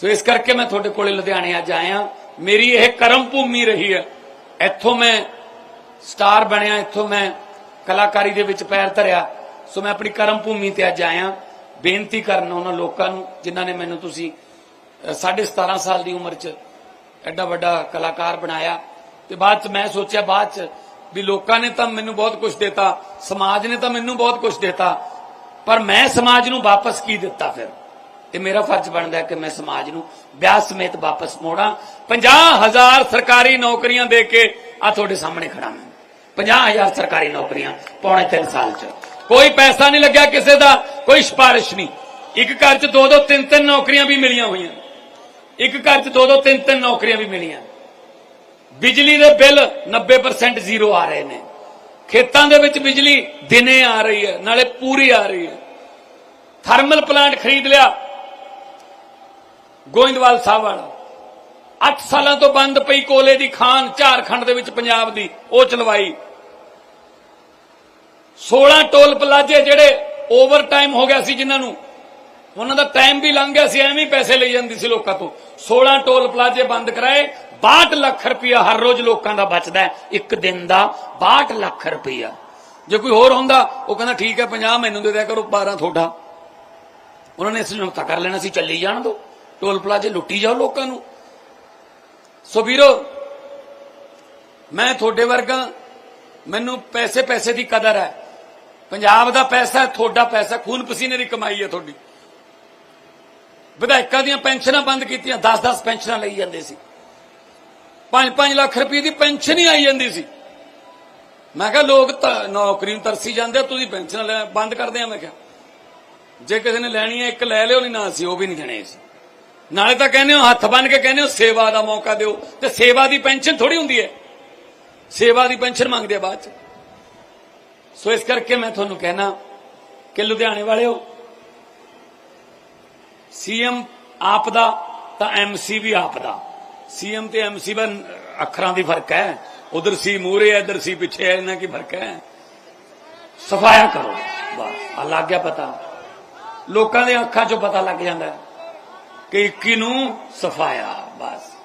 ਸੋ ਇਸ ਕਰਕੇ ਮੈਂ ਤੁਹਾਡੇ ਕੋਲੇ ਲੁਧਿਆਣੇ ਅੱਜ ਆਇਆ। ਮੇਰੀ ਇਹ ਕਰਮ ਭੂਮੀ ਰਹੀ ਹੈ। ਇੱਥੋਂ ਮੈਂ ਸਟਾਰ ਬਣਿਆ ਇੱਥੋਂ ਮੈਂ ਕਲਾਕਾਰੀ ਦੇ ਵਿੱਚ ਪੈਰ ਧਰਿਆ। ਸੋ ਮੈਂ ਆਪਣੀ ਕਰਮ ਭੂਮੀ ਤੇ ਅੱਜ ਆਇਆ। ਬੇਨਤੀ ਕਰਨ ਉਹਨਾਂ ਲੋਕਾਂ ਨੂੰ ਜਿਨ੍ਹਾਂ ਨੇ ਮੈਨੂੰ ਤੁਸੀਂ ਅ, ਸਾਢੇ 17 ਸਾਲ ਦੀ ਉਮਰ 'ਚ ਐਡਾ ਵੱਡਾ ਕਲਾਕਾਰ ਬਣਾਇਆ। ਤੇ ਬਾਅਦ 'ਚ ਮੈਂ ਸੋਚਿਆ ਬਾਅਦ 'ਚ ਵੀ ਲੋਕਾਂ ਨੇ ਤਾਂ ਮੈਨੂੰ ਬਹੁਤ ਕੁਝ ਦਿੱਤਾ ਸਮਾਜ ਨੇ ਤਾਂ ਮੈਨੂੰ ਬਹੁਤ ਕੁਝ ਦਿੱਤਾ। ਪਰ ਮੈਂ ਸਮਾਜ ਨੂੰ ਵਾਪਸ ਕੀ ਦਿੱਤਾ ਫਿਰ? ਤੇ ਮੇਰਾ ਫਰਜ਼ ਬਣਦਾ ਕਿ ਮੈਂ ਸਮਾਜ ਨੂੰ ਵਿਆਹ ਸਮੇਤ ਵਾਪਸ ਮੋੜਾਂ। 50000 ਸਰਕਾਰੀ ਨੌਕਰੀਆਂ ਦੇ ਕੇ ਆ ਤੁਹਾਡੇ ਸਾਹਮਣੇ ਖੜਾ ਮੈਂ। 50000 ਸਰਕਾਰੀ ਨੌਕਰੀਆਂ ਪੌਣੇ 3 ਸਾਲ ਚ। ਕੋਈ ਪੈਸਾ ਨਹੀਂ ਲੱਗਿਆ ਕਿਸੇ ਦਾ, ਕੋਈ ਸਿਫਾਰਿਸ਼ ਨਹੀਂ। ਇੱਕ ਘਰ ਚ ਦੋ ਦੋ ਤਿੰਨ ਤਿੰਨ ਨੌਕਰੀਆਂ ਵੀ ਮਿਲੀਆਂ ਹੋਈਆਂ। ਇੱਕ ਘਰ ਚ ਦੋ ਦੋ ਤਿੰਨ ਤਿੰਨ ਨੌਕਰੀਆਂ ਵੀ ਮਿਲੀਆਂ। ਬਿਜਲੀ ਦੇ ਬਿੱਲ 90% ਜ਼ੀਰੋ ਆ ਰਹੇ ਨੇ। ਖੇਤਾਂ ਦੇ ਵਿੱਚ ਬਿਜਲੀ ਦਿਨੇ ਆ ਰਹੀ ਹੈ, ਨਾਲੇ ਪੂਰੀ ਆ ਰਹੀ ਹੈ। ਥਰਮਲ ਪਲਾਂਟ ਖਰੀਦ ਲਿਆ ਗੋਇੰਦਵਾਲ ਸਾਹਿਬ ਵਾਲਾ। 8 ਸਾਲਾਂ ਤੋਂ ਬੰਦ ਪਈ ਕੋਲੇ ਦੀ ਖਾਨ ਝਾਰਖੰਡ ਦੇ ਵਿੱਚ ਪੰਜਾਬ ਦੀ, ਉਹ ਚਲਵਾਈ। 16 ਟੋਲ ਪਲਾਜੇ ਜਿਹੜੇ ਓਵਰ ਟਾਈਮ ਹੋ ਗਿਆ ਸੀ ਜਿਨ੍ਹਾਂ ਨੂੰ, ਉਹਨਾਂ ਦਾ ਟਾਈਮ ਵੀ ਲੰਘ ਗਿਆ ਸੀ, ਐਵੇਂ ਹੀ ਪੈਸੇ ਲਈ ਜਾਂਦੀ ਸੀ ਲੋਕਾਂ ਤੋਂ। 16 ਟੋਲ ਪਲਾਜੇ ਬੰਦ ਕਰਾਏ 62 ਲੱਖ ਰੁਪਇਆ ਹਰ ਰੋਜ਼ ਲੋਕਾਂ ਦਾ ਬਚਦਾ ਇੱਕ ਦਿਨ ਦਾ 62 ਲੱਖ ਰੁਪਇਆ। ਜੇ ਕੋਈ ਹੋਰ ਹੁੰਦਾ, ਉਹ ਕਹਿੰਦਾ, ਠੀਕ ਹੈ 50 ਮੈਨੂੰ ਦੇ ਦਿਆ ਕਰੋ 12 ਤੁਹਾਡਾ ਉਹਨਾਂ ਨੇ ਸਮਝੌਤਾ ਕਰ ਲੈਣਾ ਸੀ, ਚੱਲੀ ਜਾਣ ਦੋ। ਟੋਲ ਪਲਾਜੇ ਲੁੱਟੀ ਜਾਓ ਲੋਕਾਂ ਨੂੰ। ਸੋ ਵੀਰੋ ਮੈਂ ਤੁਹਾਡੇ ਵਰਗਾ ਮੈਨੂੰ ਪੈਸੇ ਪੈਸੇ ਦੀ ਕਦਰ ਹੈ। ਪੰਜਾਬ ਦਾ ਪੈਸਾ ਤੁਹਾਡਾ ਪੈਸਾ ਖੂਨ ਪਸੀਨੇ ਦੀ ਕਮਾਈ ਹੈ ਤੁਹਾਡੀ। ਵਿਧਾਇਕਾਂ ਦੀਆਂ ਪੈਨਸ਼ਨਾਂ ਬੰਦ ਕੀਤੀਆਂ 10-10 ਪੈਨਸ਼ਨਾਂ ਲਈ ਜਾਂਦੇ ਸੀ। 5-5 ਲੱਖ ਰੁਪਏ ਦੀ ਪੈਨਸ਼ਨ ਹੀ ਆਈ ਜਾਂਦੀ ਸੀ। ਮੈਂ ਕਿਹਾ ਲੋਕ ਨੌਕਰੀ ਨੂੰ ਤਰਸੀ ਜਾਂਦੇ ਆ, ਤੁਸੀਂ ਪੈਨਸ਼ਨ ਲੈ ਬੰਦ ਕਰਦੇ ਆ। ਮੈਂ ਕਿਹਾ ਜੇ ਕਿਸੇ ਨੇ ਲੈਣੀ ਹੈ ਇੱਕ ਲੈ ਲਿਓ ਨਹੀਂ ਨਾ ਸੀ ਉਹ ਵੀ ਨਹੀਂ ਦੇਣੇ ਸੀ ਨਾਲੇ ਤਾਂ ਕਹਿੰਦੇ ਹੋ, ਹੱਥ ਬੰਨ ਕੇ ਕਹਿੰਦੇ ਹੋ, ਸੇਵਾ ਦਾ ਮੌਕਾ ਦਿਓ। ਤੇ ਸੇਵਾ ਦੀ ਪੈਨਸ਼ਨ ਥੋੜੀ ਹੁੰਦੀ ਹੈ। ਸੇਵਾ ਦੀ ਪੈਨਸ਼ਨ ਮੰਗਦੇ ਆ ਬਾਅਦ ਚ। ਸੋ ਇਸ ਕਰਕੇ ਮੈਂ ਤੁਹਾਨੂੰ ਕਹਿਣਾ ਕਿ ਲੁਧਿਆਣੇ ਵਾਲਿਓ, ਸੀਐਮ ਆਪ ਦਾ ਤਾਂ ਐਮਸੀ ਵੀ ਆਪ ਦਾ ਸੀਐਮ ਤੇ ਐਮਸੀ ਦਾ ਅੱਖਰਾਂ ਦੀ ਫ਼ਰਕ ਹੈ। ਉਧਰ ਸੀ ਮੂਰੇ ਹੈ, ਇਧਰ ਸੀ ਪਿੱਛੇ ਹੈ, ਇਹਨਾਂ ਕੀ ਫ਼ਰਕ ਹੈ? ਸਫਾਇਆ ਕਰੋ, ਬਸ। ਆ ਲੱਗ ਗਿਆ ਪਤਾ। ਲੋਕਾਂ ਦੇ ਅੱਖਾਂ 'ਚੋਂ ਪਤਾ ਲੱਗ ਜਾਂਦਾ ਹੈ। ਕਿ 21 ਨੂੰ ਸਫਾਇਆ ਬਸ।